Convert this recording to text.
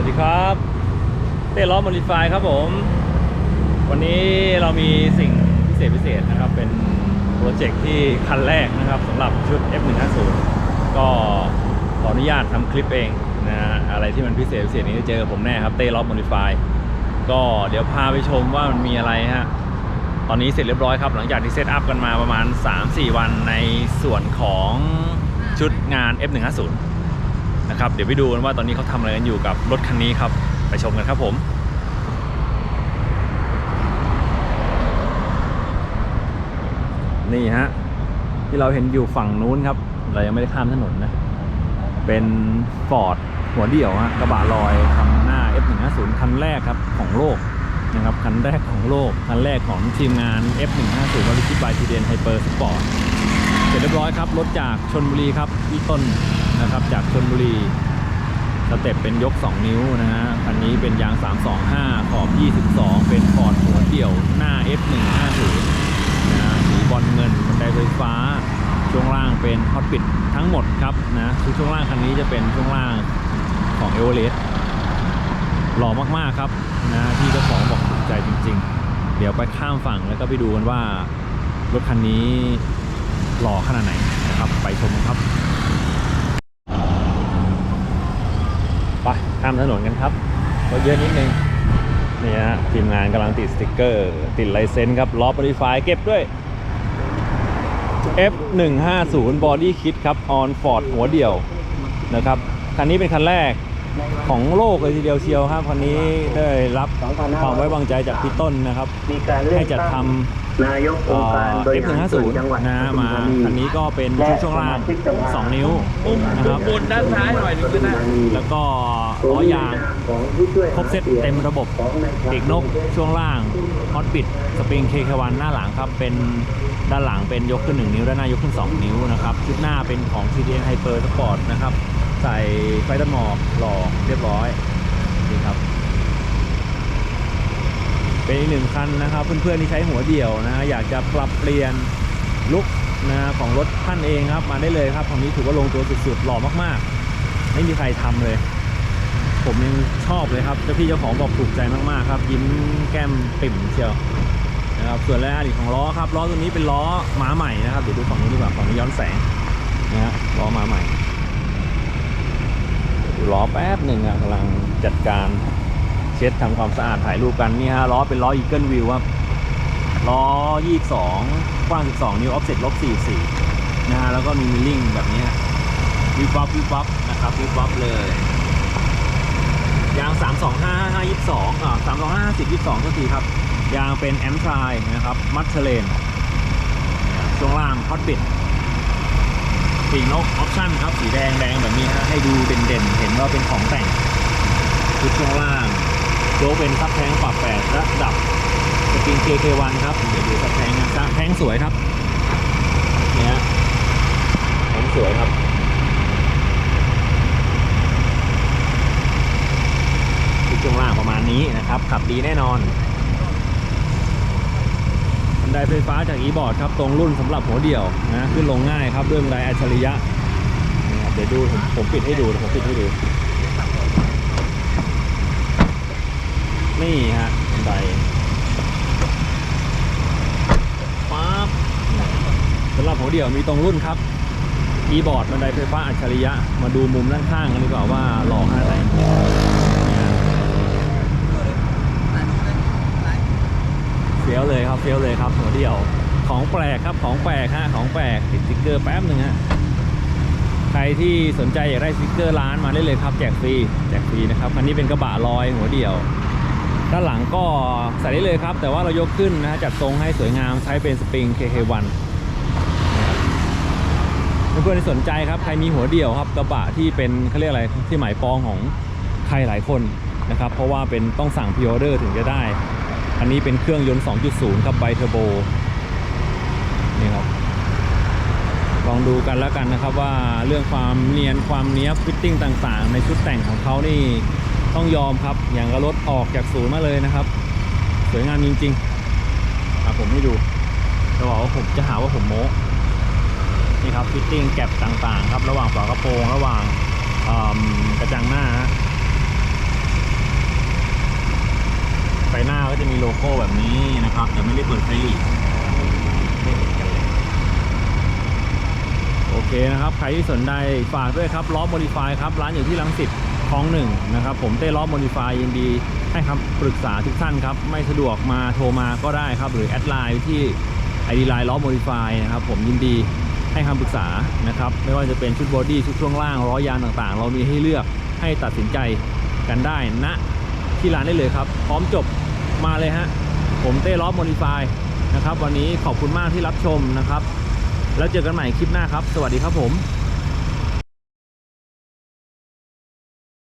วัสดีครับเต้ล้อมอลิฟายครับผม วันนี้เรามีสิ่งพิเศษพิเศษนะครับ เป็นโปรเจกต์ที่คันแรกนะครับสำหรับชุด F150 ก็ขออนุญาตทำคลิปเองนะฮะอะไรที่มันพิเศษพิเศษนี้จะเจอผมแน่ครับเต้ล้อมอลิฟายก็เดี๋ยวพาไปชมว่ามันมีอะไรฮะตอนนี้เสร็จเรียบร้อยครับ หลังจากที่เซตอัพกันมาประมาณ 3-4 วันในส่วนของชุดงาน F150 นะครับ เดี๋ยวไปดูกันว่าตอนนี้เขาทำอะไรกันอยู่กับรถคันนี้ครับ ไปชมกันครับผมนี่ฮะที่เราเห็นอยู่ฝั่งนู้นครับ เรายังไม่ได้ข้ามถนนนะ เป็นฟอร์ดหัวเดี่ยวฮะกระบะลอยทำหน้า F150 คันแรกครับของโลกนะครับคันแรกของโลกคันแรกของทีมงาน F150 บริษัทบายทีเดนไฮเปอร์สปอร์ต เร็จเรียบร้อยครับรถจากชนบุรีครับพี่ต้นนะครับจากชนบุรีสเต็ปเป็นยก 2 นิ้วนะฮะคันนี้เป็นยาง 325 ขอบ 22 เป็นฟอร์ดหัวเดี่ยวหน้า F150 นะฮะสีบอลเงินบันไดไฟฟ้า ช่วงล่างเป็นฮอตปิดทั้งหมดครับนะคือช่วงล่างคันนี้จะเป็นช่วงล่างของเอเวอเรสต์หล่อมากๆครับนะที่เจ้าของบอกถูกใจจริง ๆ เดี๋ยวไปข้ามฝั่งแล้วก็ไปดูกันว่ารถคันนี้ หล่อขนาดไหนนะครับ ไปชมกันครับ ไปข้ามถนนกันครับรถเยอะนิดนึงนี่ฮะทีมงานกำลังติดสติกเกอร์ ติดไลเซนส์ครับล้อบริไฟเก็บด้วย F150 Body Kit ครับ on Ford หัวเดี่ยวนะครับ คันนี้เป็นคันแรก ของโลกเลยทีเดียวเชียวครับคันนี้ได้รับความไว้วางใจจากพี่ต้นนะครับมีการเลือกให้จัดทตั้งนายกำองค์การบริหารส่วนจังหวัด F150 นะมาคันนี้ก็เป็นชุดช่วงล่าง 2 นิ้วนะครับบนด้านซ้ายหน่อยหนึงก็ได้แล้วก็ล้อยางของผู้ช่วยครบเซตเต็มระบบของนายปีกนกช่วงล่างฮอตปิดสปริงเคควันหน้าหลังครับเป็นด้านหลังเป็นยกขึ้น 1 นิ้วด้านหน้ายกขึ้น 2 นิ้วนะครับชุดหน้าเป็นของ CDN Hyper Sport นะครับ ใส่ไฟตันหมอกหล่อเรียบร้อยนี่ครับ เป็นอีกหนึ่งคันนะครับ เพื่อนๆที่ใช้หัวเดี่ยวนะอยากจะปรับเปลี่ยนลุคนะของรถท่านเองครับ มาได้เลยครับคันนี้ถือว่าลงตัวสุดๆหล่อมากๆ ไม่มีใครทำเลย ผมยังชอบเลยครับเจ้าพี่เจ้าของบอกถูกใจมากๆ ครับ ยิ้มแก้มปิ่มเชียวนะครับส่วนแรกอดีตของล้อครับล้อตัวนี้เป็นล้อหมาใหม่นะครับเดี๋ยวดูฝั่งนู้ดีกว่าฝั่งนี้ย้อนแสงนะฮะล้อหมาใหม่ ดูล้อแป๊บหนึ่งกำลังจัดการเช็ดทำความสะอาดถ่ายรูปกันนี่ฮะล้อเป็นล้อ Eagle View ครับล้อ 22 กว้าง 12 นิ้วออฟเซ็ตลบ 44 นะฮะแล้วก็มีมิลลิ่งแบบนี้วิบวับวิบวับนะครับวิบวับเลยยาง 325 5 22 อ่า 325 50 22ก็ทีครับ ยางเป็นแอมทรายนะครับ มัตเทเลนช่วงล่างฮอตบิด ปีกนกออปชั่นครับสีแดงแดงแบบนี้ฮะให้ดูเด่นๆ เห็นว่าเป็นของแต่งชุดช่วงล่างโจ๊กเป็นซับแทงปรับแปดระดับสปริง KK1 ครับ เดี๋ยวดูซับแทงนะซับแทงสวยครับเนี่ยแทงสวยครับชุดช่วงล่างประมาณนี้นะครับ ขับดีแน่นอน ไดไฟฟ้าจาก e-board ครับ ตรงรุ่นสำหรับหัวเดี่ยวนะขึ้นลงง่ายครับด้วยบันไดอัจฉริยะเดี๋ยวดูผมผมปิดให้ดูเดี๋ยวผมปิดให้ดู นี่ฮะบันไดปั๊บสำหรับหัวเดี่ยวมีตรงรุ่นครับ e-board บันไดไฟฟ้าอัจฉริยะ มาดูมุมด้านข้างกันดีกว่าว่าหล่อขนาดไหน เฟี้ยวเลยครับเฟี้ยวเลยครับหัวเดียวของแปลกครับของแปลกฮะของแปลกติดสติ๊กเกอร์แป๊บหนึ่งฮะใครที่สนใจอยากได้สติ๊กเกอร์ร้านมาได้เลยครับแจกฟรีแจกฟรีนะครับคันนี้เป็นกระบะลอยหัวเดียว ด้านหลังก็ใส่ได้เลยครับ แต่ว่าเรายกขึ้นนะฮะจัดทรงให้สวยงามใช้เป็นสปริง KK1 นะครับเพื่อนๆที่สนใจครับใครมีหัวเดี่ยวครับกระบะที่เป็นเขาเรียกอะไรที่หมายปองของใครหลายคนนะครับเพราะว่าเป็นต้องสั่งพิออเดอร์ถึงจะได้ อันนี้เป็นเครื่องยนต์ 2.0 ครับไบเทอร์โบนี่ครับลองดูกันแล้วกันนะครับว่าเรื่องความเนียนความเนี้ยบฟิตติ้งต่างๆ ในชุดแต่งของเขานี่ต้องยอมครับ อย่างกระรถออกจากศูนย์มาเลยนะครับ สวยงามจริงๆอะผมให้ดูจะบอกว่าผมจะหาว่าผมโม้นี่ครับฟิตติ้งแก็บต่างๆ ครับ ระหว่างฝากระโปรงระหว่างกระจังหน้าฮะ ก็จะมีโลโก้แบบนี้นะครับ แต่ไม่ได้เปิดไฟหลีกไม่เห็นกันเลยโอเคนะครับ ใครที่สนใจฝากด้วยครับล้อโมดิฟายครับ ร้านอยู่ที่ลังสิตคลองหนึ่งนะครับ ผมเต้ล้อโมดิฟายยินดีให้คำปรึกษาทุกท่านครับ ไม่สะดวกมาโทรมาก็ได้ครับ หรือแอดไลน์ที่ไอดีไลน์ล้อโมดิฟายนะครับ ผมยินดีให้คำปรึกษานะครับ ไม่ว่าจะเป็นชุดบอดี้ชุดช่วงล่างล้อยางต่างๆ เรามีให้เลือกให้ตัดสินใจกันได้ณที่ร้านได้เลยครับ พร้อมจบ มาเลยฮะ ผมเต้ล้อโมดิฟายนะครับ วันนี้ขอบคุณมากที่รับชมนะครับ แล้วเจอกันใหม่คลิปหน้าครับ สวัสดีครับผม